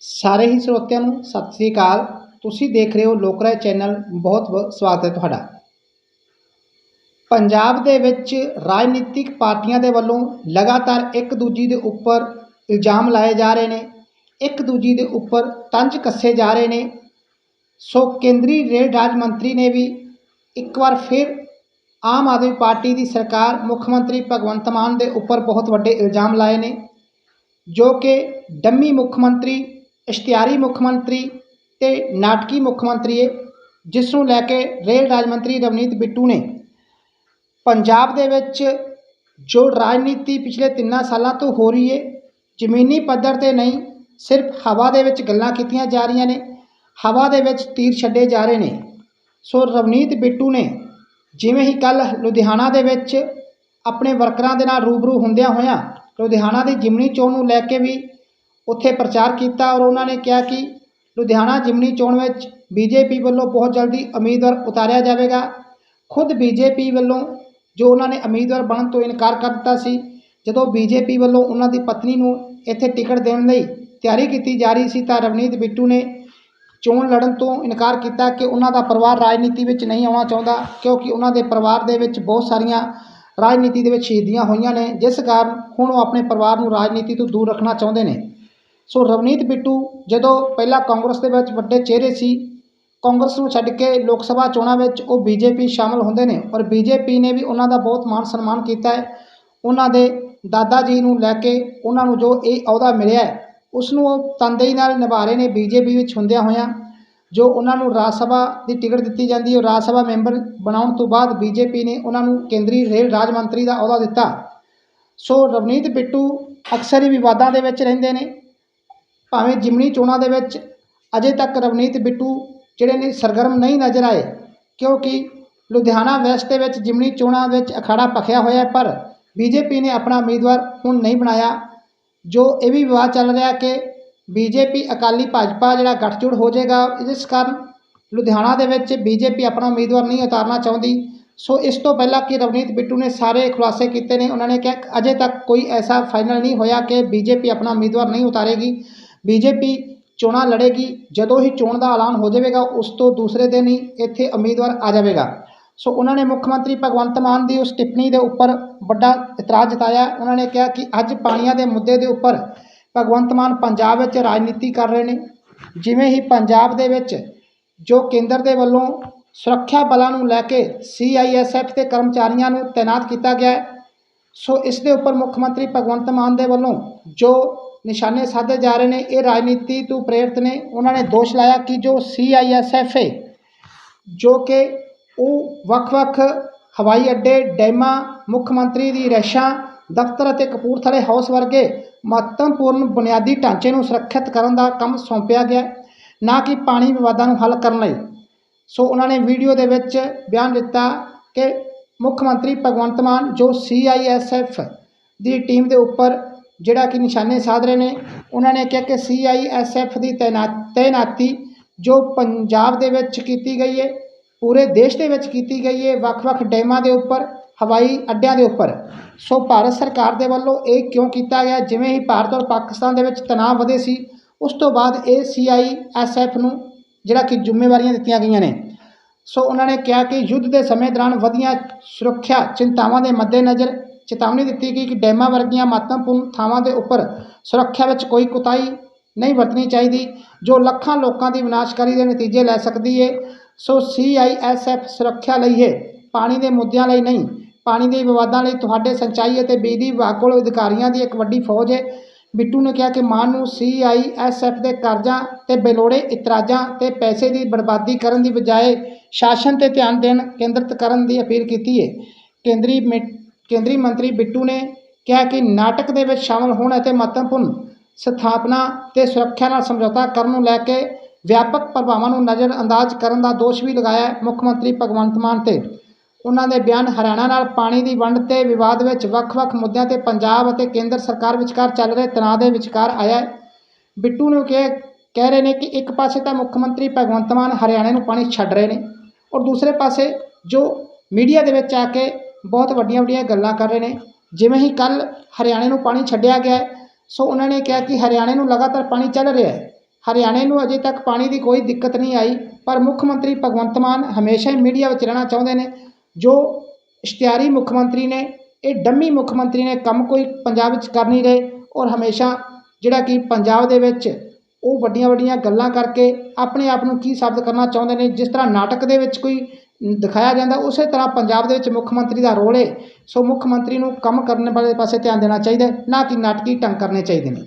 ਸਾਰੇ ਹੀ ਸਰੋਤਿਆਂ ਨੂੰ ਸਤਿ ਸ੍ਰੀ ਅਕਾਲ। ਤੁਸੀਂ ਦੇਖ ਰਹੇ ਹੋ ਲੋਕ ਰਾਏ ਚੈਨਲ। ਬਹੁਤ ਬਹੁਤ ਸਵਾਗਤ ਹੈ ਤੁਹਾਡਾ। ਪੰਜਾਬ ਦੇ ਵਿੱਚ ਰਾਜਨੀਤਿਕ ਪਾਰਟੀਆਂ ਦੇ ਵੱਲੋਂ ਲਗਾਤਾਰ ਇੱਕ ਦੂਜੀ ਦੇ ਉੱਪਰ ਇਲਜ਼ਾਮ ਲਾਏ ਜਾ ਰਹੇ ਨੇ। ਇੱਕ ਦੂਜੀ ਦੇ ਉੱਪਰ ਤੰਜ ਕੱਸੇ ਜਾ ਰਹੇ ਨੇ। ਸੋ ਕੇਂਦਰੀ ਰੇਲ ਰਾਜ ਮੰਤਰੀ ਨੇ ਵੀ ਇੱਕ ਵਾਰ ਫਿਰ ਆਮ ਆਦਮੀ ਪਾਰਟੀ ਦੀ ਸਰਕਾਰ, ਮੁੱਖ ਮੰਤਰੀ ਭਗਵੰਤ ਮਾਨ ਦੇ ਉੱਪਰ ਬਹੁਤ ਵੱਡੇ ਇਲਜ਼ਾਮ ਲਾਏ ਨੇ, ਜੋ ਕਿ ਡੰਮੀ ਮੁੱਖ ਮੰਤਰੀ ਇਸ਼ਤਿਹਾਰੀ ਮੁੱਖ ਮੰਤਰੀ ਤੇ ਨਾਟਕੀ ਮੁੱਖ ਮੰਤਰੀ ਹੈ ਜਿਸ ਨੂੰ ਲੈ ਕੇ ਰੇਲ ਰਾਜ ਮੰਤਰੀ ਰਵਨੀਤ ਬਿੱਟੂ ਨੇ ਪੰਜਾਬ ਦੇ ਵਿੱਚ ਜੋ ਰਾਜਨੀਤੀ ਪਿਛਲੇ ਤਿੰਨਾਂ ਸਾਲਾਂ ਤੋਂ ਹੋ ਰਹੀ ਹੈ ਜ਼ਮੀਨੀ ਪੱਧਰ ਤੇ ਨਹੀਂ, ਸਿਰਫ ਹਵਾ ਦੇ ਵਿੱਚ ਗੱਲਾਂ ਕੀਤੀਆਂ ਜਾ ਰਹੀਆਂ ਨੇ, ਹਵਾ ਦੇ ਵਿੱਚ ਤੀਰ ਛੱਡੇ ਜਾ ਰਹੇ ਨੇ। ਸੋ ਰਵਨੀਤ ਬਿੱਟੂ ਨੇ ਜਿਵੇਂ ਹੀ ਕੱਲ ਲੁਧਿਆਣਾ ਦੇ ਵਿੱਚ ਆਪਣੇ ਵਰਕਰਾਂ ਦੇ ਨਾਲ ਰੂਬਰੂ ਹੁੰਦਿਆਂ ਹੋਇਆਂ, ਲੁਧਿਆਣਾ ਦੀ ਜਿਮਨੀ ਚੋਣ ਨੂੰ ਲੈ ਕੇ ਵੀ ਉੱਥੇ ਪ੍ਰਚਾਰ ਕੀਤਾ ਔਰ ਉਹਨਾਂ ਨੇ ਕਿਹਾ ਕਿ ਲੁਧਿਆਣਾ ਜਿਮਨੀ ਚੋਣ ਵਿੱਚ ਬੀਜੇਪੀ ਵੱਲੋਂ ਬਹੁਤ ਜਲਦੀ ਉਮੀਦਵਾਰ ਉਤਾਰਿਆ ਜਾਵੇਗਾ। ਖੁਦ ਬੀਜੇਪੀ ਵੱਲੋਂ ਜੋ ਉਹਨਾਂ ਨੇ ਉਮੀਦਵਾਰ ਬਣਨ ਤੋਂ ਇਨਕਾਰ ਕਰ ਦਿੱਤਾ ਸੀ, ਜਦੋਂ ਬੀਜੇਪੀ ਵੱਲੋਂ ਉਹਨਾਂ ਦੀ ਪਤਨੀ ਨੂੰ ਇੱਥੇ ਟਿਕਟ ਦੇਣ ਲਈ ਤਿਆਰੀ ਕੀਤੀ ਜਾ ਰਹੀ ਸੀ ਤਾਂ ਰਵਨੀਤ ਬਿੱਟੂ ਨੇ ਚੋਣ ਲੜਨ ਤੋਂ ਇਨਕਾਰ ਕੀਤਾ ਕਿ ਉਹਨਾਂ ਦਾ ਪਰਿਵਾਰ ਰਾਜਨੀਤੀ ਵਿੱਚ ਨਹੀਂ ਆਉਣਾ ਚਾਹੁੰਦਾ, ਕਿਉਂਕਿ ਉਹਨਾਂ ਦੇ ਪਰਿਵਾਰ ਦੇ ਵਿੱਚ ਬਹੁਤ ਸਾਰੀਆਂ ਰਾਜਨੀਤੀ ਦੇ ਵਿੱਚ ਸ਼ਹੀਦੀਆਂ ਹੋਈਆਂ ਨੇ, ਜਿਸ ਕਾਰਨ ਹੁਣ ਉਹ ਆਪਣੇ ਪਰਿਵਾਰ ਨੂੰ ਰਾਜਨੀਤੀ ਤੋਂ ਦੂਰ ਰੱਖਣਾ ਚਾਹੁੰਦੇ ਨੇ। ਸੋ ਰਵਨੀਤ ਬਿੱਟੂ, ਜਦੋਂ ਪਹਿਲਾਂ ਕਾਂਗਰਸ ਦੇ ਵਿੱਚ ਵੱਡੇ ਚਿਹਰੇ ਸੀ, ਕਾਂਗਰਸ ਨੂੰ ਛੱਡ ਕੇ ਲੋਕ ਸਭਾ ਚੋਣਾਂ ਵਿੱਚ ਉਹ ਬੀਜੇਪੀ ਸ਼ਾਮਲ ਹੁੰਦੇ ਨੇ ਔਰ ਬੀਜੇਪੀ ਨੇ ਵੀ ਉਹਨਾਂ ਦਾ ਬਹੁਤ ਮਾਣ ਸਨਮਾਨ ਕੀਤਾ ਹੈ। ਉਹਨਾਂ ਦੇ ਦਾਦਾ ਜੀ ਨੂੰ ਲੈ ਕੇ ਉਹਨਾਂ ਨੂੰ ਜੋ ਇਹ ਅਹੁਦਾ ਮਿਲਿਆ ਹੈ, ਉਸ ਨੂੰ ਉਹ ਤਨਦੇਹੀ ਨਾਲ ਨਿਭਾ ਰਹੇ ਨੇ, ਬੀਜੇਪੀ ਵਿੱਚ ਹੁੰਦਿਆਂ ਹੋਇਆਂ। ਜੋ ਉਹਨਾਂ ਨੂੰ ਰਾਜ ਸਭਾ ਦੀ ਟਿਕਟ ਦਿੱਤੀ ਜਾਂਦੀ ਹੈ ਰਾਜ ਸਭਾ ਮੈਂਬਰ ਬਣਾਉਣ ਤੋਂ ਬਾਅਦ ਬੀਜੇਪੀ ਨੇ ਉਹਨਾਂ ਨੂੰ ਕੇਂਦਰੀ ਰੇਲ ਰਾਜ ਮੰਤਰੀ ਦਾ ਅਹੁਦਾ ਦਿੱਤਾ। ਸੋ ਰਵਨੀਤ ਬਿੱਟੂ ਅਕਸਰ ਹੀ ਵਿਵਾਦਾਂ ਦੇ ਵਿੱਚ ਰਹਿੰਦੇ ਨੇ ਭਾਵੇਂ ਜਿਮਨੀ ਚੋਣਾਂ ਦੇ ਵਿੱਚ ਅਜੇ ਤੱਕ ਰਵਨੀਤ ਬਿੱਟੂ ਜਿਹੜੇ ਨੇ ਸਰਗਰਮ ਨਹੀਂ ਨਜ਼ਰ ਆਏ ਕਿਉਂਕਿ ਲੁਧਿਆਣਾ ਵੈਸਟ ਦੇ ਵਿੱਚ ਜਿਮਨੀ ਚੋਣਾਂ ਵਿੱਚ ਅਖਾੜਾ ਭਖਿਆ ਹੋਇਆ ਹੈ, ਪਰ ਬੀਜੇਪੀ ਨੇ ਆਪਣਾ ਉਮੀਦਵਾਰ ਹੁਣ ਨਹੀਂ ਬਣਾਇਆ ਜੋ ਇਹ ਵੀ ਵਿਵਾਦ ਚੱਲ ਰਿਹਾ ਕਿ ਬੀਜੇਪੀ ਅਕਾਲੀ ਭਾਜਪਾ ਜਿਹੜਾ ਗੱਠਜੋੜ ਹੋ ਜਾਏਗਾ ਜਿਸ ਕਾਰਨ ਲੁਧਿਆਣਾ ਦੇ ਵਿੱਚ ਬੀਜੇਪੀ ਆਪਣਾ ਉਮੀਦਵਾਰ ਨਹੀਂ ਉਤਾਰਨਾ ਚਾਹੁੰਦੀ। ਸੋ ਇਸ ਤੋਂ ਪਹਿਲਾਂ ਕਿ ਰਵਨੀਤ ਬਿੱਟੂ ਨੇ ਸਾਰੇ ਖੁਲਾਸੇ ਕੀਤੇ ਨੇ ਉਹਨਾਂ ਨੇ ਕਿਹਾ ਅਜੇ ਤੱਕ ਕੋਈ ਐਸਾ ਫਾਈਨਲ ਨਹੀਂ ਹੋਇਆ ਕਿ ਬੀਜੇਪੀ ਆਪਣਾ ਉਮੀਦਵਾਰ ਨਹੀਂ ਉਤਾਰੇਗੀ। ਬੀਜੇਪੀ ਚੋਣਾਂ ਲੜੇਗੀ, ਜਦੋਂ ਹੀ ਚੋਣ ਦਾ ਐਲਾਨ ਹੋ ਜਾਵੇਗਾ, ਉਸ ਤੋਂ ਦੂਸਰੇ ਦਿਨ ਹੀ ਇੱਥੇ ਉਮੀਦਵਾਰ ਆ ਜਾਵੇਗਾ। ਸੋ ਉਹਨਾਂ ਨੇ ਮੁੱਖ ਮੰਤਰੀ ਭਗਵੰਤ ਮਾਨ ਦੀ ਉਸ ਟਿੱਪਣੀ ਦੇ ਉੱਪਰ ਵੱਡਾ ਇਤਰਾਜ਼ ਜਤਾਇਆ। ਉਹਨਾਂ ਨੇ ਕਿਹਾ ਕਿ ਅੱਜ ਪਾਣੀਆਂ ਦੇ ਮੁੱਦੇ ਦੇ ਉੱਪਰ ਭਗਵੰਤ ਮਾਨ ਪੰਜਾਬ ਵਿੱਚ ਰਾਜਨੀਤੀ ਕਰ ਰਹੇ ਨੇ। ਜਿਵੇਂ ਹੀ ਪੰਜਾਬ ਦੇ ਵਿੱਚ ਜੋ ਕੇਂਦਰ ਦੇ ਵੱਲੋਂ ਸੁਰੱਖਿਆ ਬਲਾਂ ਨੂੰ ਲੈ ਕੇ ਸੀਆਈਐਸਐਫ ਦੇ ਕਰਮਚਾਰੀਆਂ ਨੂੰ ਤਾਇਨਾਤ ਕੀਤਾ ਗਿਆ ਹੈ, ਸੋ ਇਸ ਦੇ ਉੱਪਰ ਮੁੱਖ ਮੰਤਰੀ ਭਗਵੰਤ ਮਾਨ ਦੇ ਵੱਲੋਂ ਜੋ ਨਿਸ਼ਾਨੇ ਸਾਧੇ ਜਾ ਰਹੇ ਨੇ, ਇਹ ਰਾਜਨੀਤੀ ਤੋਂ ਪ੍ਰੇਰਿਤ ਨੇ। ਉਹਨਾਂ ਨੇ ਦੋਸ਼ ਲਾਇਆ ਕਿ ਜੋ ਸੀਆਈਐਸਐਫ ਹੈ, ਜੋ ਕਿ ਉਹ ਵੱਖ-ਵੱਖ ਹਵਾਈ ਅੱਡੇ, ਡੈਮਾਂ, ਮੁੱਖ ਮੰਤਰੀ ਦੀ ਰੈਸ਼ਾਂ, ਦਫ਼ਤਰ ਅਤੇ ਕਪੂਰਥਲੇ ਹਾਊਸ ਵਰਗੇ ਮਹੱਤਵਪੂਰਨ ਬੁਨਿਆਦੀ ਢਾਂਚੇ ਨੂੰ ਸੁਰੱਖਿਅਤ ਕਰਨ ਦਾ ਕੰਮ ਸੌਂਪਿਆ ਗਿਆ, ਨਾ ਕਿ ਪਾਣੀ ਵਿਵਾਦਾਂ ਨੂੰ ਹੱਲ ਕਰਨ ਲਈ। ਸੋ ਉਹਨਾਂ ਨੇ ਵੀਡੀਓ ਦੇ ਵਿੱਚ ਬਿਆਨ ਦਿੱਤਾ ਕਿ ਮੁੱਖ ਮੰਤਰੀ ਭਗਵੰਤ ਮਾਨ, ਜੋ ਸੀਆਈਐਸਐਫ ਦੀ ਟੀਮ ਦੇ ਉੱਪਰ ਜਿਹੜਾ ਕਿ ਨਿਸ਼ਾਨੇ ਸਾਧ ਰਹੇ ਨੇ, ਉਹਨਾਂ ਨੇ ਕਿਹਾ ਕਿ ਸੀਆਈਐਸਐਫ ਦੀ ਤੈਨਾਤ, ਤੈਨਾਤੀ ਜੋ ਪੰਜਾਬ ਦੇ ਵਿੱਚ ਕੀਤੀ ਗਈ ਹੈ ਪੂਰੇ ਦੇਸ਼ ਦੇ ਵਿੱਚ ਕੀਤੀ ਗਈ ਹੈ ਵੱਖ-ਵੱਖ ਡੈਮਾਂ ਦੇ ਉੱਪਰ, ਹਵਾਈ ਅੱਡਿਆਂ ਦੇ ਉੱਪਰ। ਸੋ ਭਾਰਤ ਸਰਕਾਰ ਦੇ ਵੱਲੋਂ ਇਹ ਕਿਉਂ ਕੀਤਾ ਗਿਆ? ਜਿਵੇਂ ਹੀ ਭਾਰਤ ਔਰ ਪਾਕਿਸਤਾਨ ਦੇ ਵਿੱਚ ਤਣਾਅ ਵਧੇ ਸੀ, ਉਸ ਤੋਂ ਬਾਅਦ ਇਹ ਸੀਆਈਐਸਐਫ ਨੂੰ ਜਿਹੜਾ ਕਿ ਜ਼ਿੰਮੇਵਾਰੀਆਂ ਦਿੱਤੀਆਂ ਗਈਆਂ ਨੇ। ਸੋ ਉਹਨਾਂ ਨੇ ਕਿਹਾ ਕਿ ਯੁੱਧ ਦੇ ਸਮੇਂ ਦੌਰਾਨ ਵਧੀਆਂ ਸੁਰੱਖਿਆ ਚਿੰਤਾਵਾਂ ਦੇ ਮੱਦੇਨਜ਼ਰ ਚੇਤਾਵਨੀ ਦਿੱਤੀ ਗਈ ਕਿ ਡੈਮਾਂ ਵਰਗੀਆਂ ਮਹੱਤਵਪੂਰਨ ਥਾਵਾਂ ਦੇ ਉੱਪਰ ਸੁਰੱਖਿਆ ਵਿੱਚ ਕੋਈ ਕੁਤਾਈ ਨਹੀਂ ਵਰਤਣੀ ਚਾਹੀਦੀ, ਜੋ ਲੱਖਾਂ ਲੋਕਾਂ ਦੀ ਵਿਨਾਸ਼ਕਾਰੀ ਦੇ ਨਤੀਜੇ ਲੈ ਸਕਦੀ ਹੈ ਸੋ ਸੀਆਈਐਸਐਫ ਸੁਰੱਖਿਆ ਲਈ ਹੈ ਪਾਣੀ ਦੇ ਮੁੱਦਿਆਂ ਲਈ ਨਹੀਂ, ਪਾਣੀ ਦੇ ਵਿਵਾਦਾਂ ਲਈ ਤੁਹਾਡੇ ਸਿੰਚਾਈ ਅਤੇ ਬਿਜਲੀ ਵਿਭਾਗ ਕੋਲ ਅਧਿਕਾਰੀਆਂ ਦੀ ਇੱਕ ਵੱਡੀ ਫੌਜ ਹੈ ਬਿੱਟੂ ਨੇ ਕਿਹਾ ਕਿ ਮਾਨ ਨੂੰ ਸੀਆਈਐਸਐਫ ਦੇ ਕਰਜ਼ਾਂ ਤੇ ਬੇਲੋੜੇ ਇਤਰਾਜ਼ਾਂ ਤੇ ਪੈਸੇ ਦੀ ਬਰਬਾਦੀ ਕਰਨ ਦੀ ਬਜਾਏ ਸ਼ਾਸਨ ਤੇ ਧਿਆਨ ਦੇਣ, ਕੇਂਦਰਿਤ ਕਰਨ ਦੀ ਅਪੀਲ ਕੀਤੀ ਹੈ ਕੇਂਦਰੀ ਮੀ- ਕੇਂਦਰੀ ਮੰਤਰੀ ਬਿੱਟੂ ਨੇ ਕਿਹਾ ਕਿ ਨਾਟਕ ਦੇ ਵਿੱਚ ਸ਼ਾਮਲ ਹੋਣ ਅਤੇ ਮਹੱਤਵਪੂਰਨ ਸਥਾਪਨਾ ਤੇ ਸੁਰੱਖਿਆ ਨਾਲ ਸਮਝੌਤਾ ਕਰਨ ਨੂੰ ਲੈ ਕੇ ਵਿਆਪਕ ਪ੍ਰਭਾਵਾਂ ਨੂੰ ਨਜ਼ਰਅੰਦਾਜ਼ ਕਰਨ ਦਾ ਦੋਸ਼ ਵੀ ਲਗਾਇਆ ਮੁੱਖ ਮੰਤਰੀ ਭਗਵੰਤ ਮਾਨ ਤੇ। ਉਹਨਾਂ ਦੇ ਬਿਆਨ ਹਰਿਆਣਾ ਨਾਲ ਪਾਣੀ ਦੀ ਵੰਡ ਤੇ ਵਿਵਾਦ ਵਿੱਚ ਵੱਖ-ਵੱਖ ਮੁੱਦਿਆਂ ਤੇ ਪੰਜਾਬ ਅਤੇ ਕੇਂਦਰ ਸਰਕਾਰ ਵਿਚਕਾਰ ਚੱਲ ਰਹੇ ਤਣਾਅ ਦੇ ਵਿਚਕਾਰ ਆਇਆ ਬਿੱਟੂ ਨੂੰ ਕਿਹਾ, ਕਹਿ ਰਹੇ ਨੇ ਕਿ ਇੱਕ ਪਾਸੇ ਤਾਂ ਮੁੱਖ ਮੰਤਰੀ ਭਗਵੰਤ ਮਾਨ ਹਰਿਆਣੇ ਨੂੰ ਪਾਣੀ ਛੱਡ ਰਹੇ ਨੇ ਔਰ ਦੂਸਰੇ ਪਾਸੇ ਜੋ ਮੀਡੀਆ ਦੇ ਵਿੱਚ ਆ ਕੇ ਬਹੁਤ ਵੱਡੀਆਂ ਵੱਡੀਆਂ ਗੱਲਾਂ ਕਰ ਰਹੇ ਨੇ। ਜਿਵੇਂ ਹੀ ਕੱਲ ਹਰਿਆਣੇ ਨੂੰ ਪਾਣੀ ਛੱਡਿਆ ਗਿਆ ਸੋ ਉਹਨਾਂ ਨੇ ਕਿਹਾ ਕਿ ਹਰਿਆਣੇ ਨੂੰ ਲਗਾਤਾਰ ਪਾਣੀ ਚੱਲ ਰਿਹਾ ਹੈ। ਹਰਿਆਣੇ ਨੂੰ ਅਜੇ ਤੱਕ ਪਾਣੀ ਦੀ ਕੋਈ ਦਿੱਕਤ ਨਹੀਂ ਆਈ, ਪਰ ਮੁੱਖ ਮੰਤਰੀ ਭਗਵੰਤ ਮਾਨ ਹਮੇਸ਼ਾ ਹੀ ਮੀਡੀਆ ਵਿੱਚ ਰਹਿਣਾ ਚਾਹੁੰਦੇ ਨੇ। ਜੋ ਇਸ਼ਤਿਹਾਰੀ ਮੁੱਖ ਮੰਤਰੀ ਨੇ, ਇਹ ਡੰਮੀ ਮੁੱਖ ਮੰਤਰੀ ਨੇ ਕੰਮ ਕੋਈ ਪੰਜਾਬ ਵਿੱਚ ਕਰ ਨਹੀਂ ਰਹੇ ਔਰ ਹਮੇਸ਼ਾ ਜਿਹੜਾ ਕਿ ਪੰਜਾਬ ਦੇ ਵਿੱਚ ਉਹ ਵੱਡੀਆਂ ਵੱਡੀਆਂ ਗੱਲਾਂ ਕਰਕੇ ਆਪਣੇ ਆਪ ਨੂੰ ਕੀ ਸਾਬਤ ਕਰਨਾ ਚਾਹੁੰਦੇ ਨੇ, ਜਿਸ ਤਰ੍ਹਾਂ ਨਾਟਕ ਦੇ ਵਿੱਚ ਕੋਈ ਦਿਖਾਇਆ ਜਾਂਦਾ, ਉਸੇ ਤਰ੍ਹਾਂ ਪੰਜਾਬ ਦੇ ਵਿੱਚ ਮੁੱਖ ਮੰਤਰੀ ਦਾ ਰੋਲ ਹੈ ਸੋ ਮੁੱਖ ਮੰਤਰੀ ਨੂੰ ਕੰਮ ਕਰਨ ਵਾਲੇ ਪਾਸੇ ਧਿਆਨ ਦੇਣਾ ਚਾਹੀਦਾ ਨਾ ਕਿ ਨਾਟਕੀ ਢੰਗ ਕਰਨੇ ਚਾਹੀਦੇ ਨੇ।